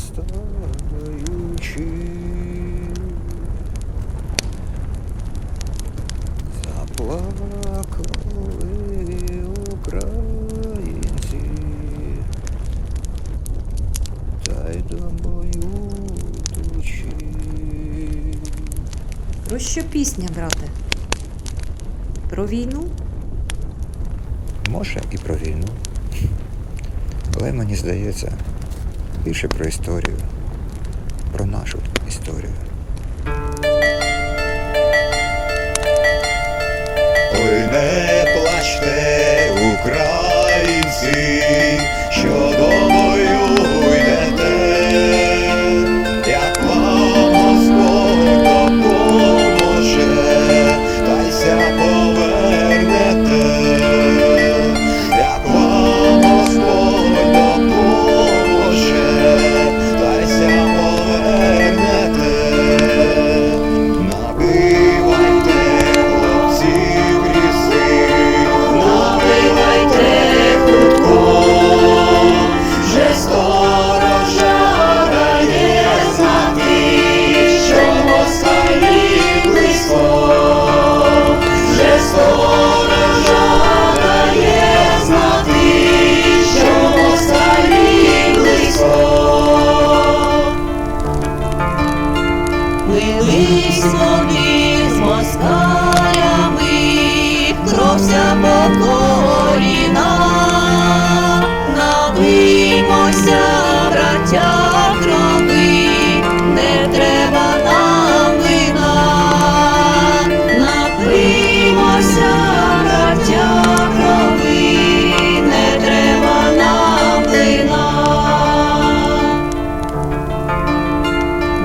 страдаючи. Заплакали українці, та й домою. Про що пісня, брате? Про війну? Може і про війну. Але мені здається більше про історію. Про нашу історію. Ой, не плачте, українці, Мились вони з москалями, кровся по коліна, набиймося, браття крови, не треба нам вина, напиймося, браття крови, не треба нам вина.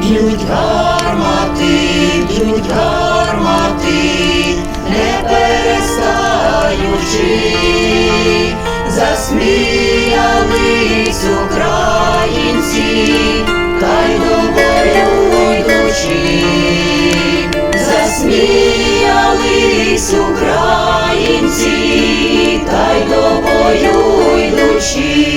Б'ють засміялись українці, та й до йдучи, засміялись українці, та й до бою йдучи.